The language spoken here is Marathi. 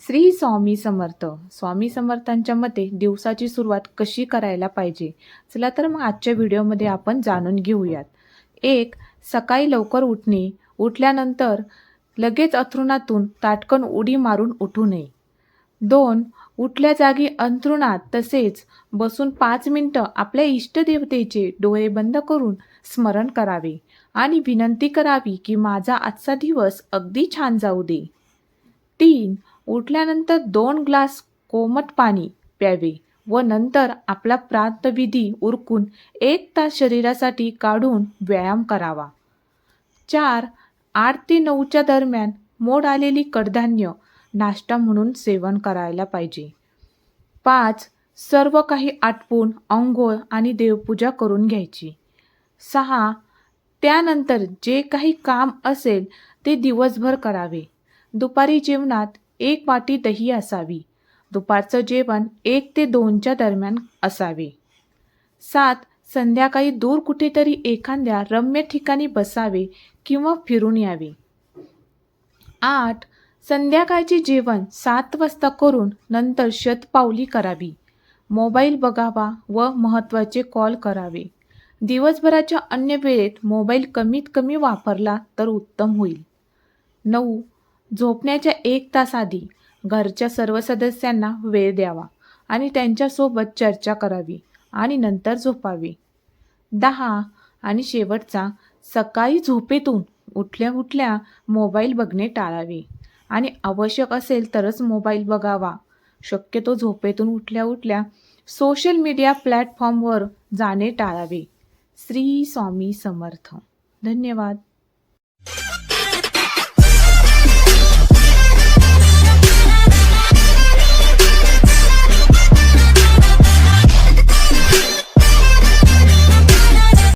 श्री स्वामी समर्थ. स्वामी समर्थांच्या मते दिवसाची सुरुवात कशी करायला पाहिजे? चला तर मग आजच्या व्हिडिओमध्ये आपण जाणून घेऊयात. एक सकाळी लवकर उठणे. उठल्यानंतर लगेच अंथरुणातून ताटकन उडी मारून उठू नये. दोन उठल्या जागी अंथरुणात तसेच बसून पाच मिनटं आपल्या इष्टदेवतेचे डोळे बंद करून स्मरण करावे आणि विनंती करावी की माझा आजचा दिवस अगदी छान जाऊ दे. तीन उठल्यानंतर दोन ग्लास कोमट पाणी प्यावे व नंतर आपला प्रातविधी उरकून एक तास शरीरासाठी काढून व्यायाम करावा. चार आठ ते नऊच्या दरम्यान मोड आलेली कडधान्य नाश्ता म्हणून सेवन करायला पाहिजे. पाच सर्व काही आटपून अंघोळ आणि देवपूजा करून घ्यायची. सहा त्यानंतर जे काही काम असेल ते दिवसभर करावे. दुपारी जेवणात एक वाटी दही असावी. दुपारचं जेवण एक ते दोनच्या दरम्यान असावे. सात संध्याकाळी दूर कुठेतरी एखाद्या रम्य ठिकाणी बसावे किंवा फिरून यावे. आठ संध्याकाळचे जेवण सात वाजता करून नंतर शतपावली करावी. मोबाईल बघावा व महत्त्वाचे कॉल करावे. दिवसभराच्या अन्य वेळेत मोबाईल कमीत कमी वापरला तर उत्तम होईल. नऊ झोपण्याच्या एक तास आधी घरच्या सर्व सदस्यांना वेळ द्यावा आणि त्यांच्यासोबत चर्चा करावी आणि नंतर झोपावी. दहा आणि शेवटचा सकाळी झोपेतून उठल्या उठल्या मोबाईल बघणे टाळावे. आणि आवश्यक असेल तरच मोबाईल बघावा. शक्यतो झोपेतून उठल्या उठल्या सोशल मीडिया प्लॅटफॉर्मवर जाणे टाळावे. श्री स्वामी समर्थ. धन्यवाद.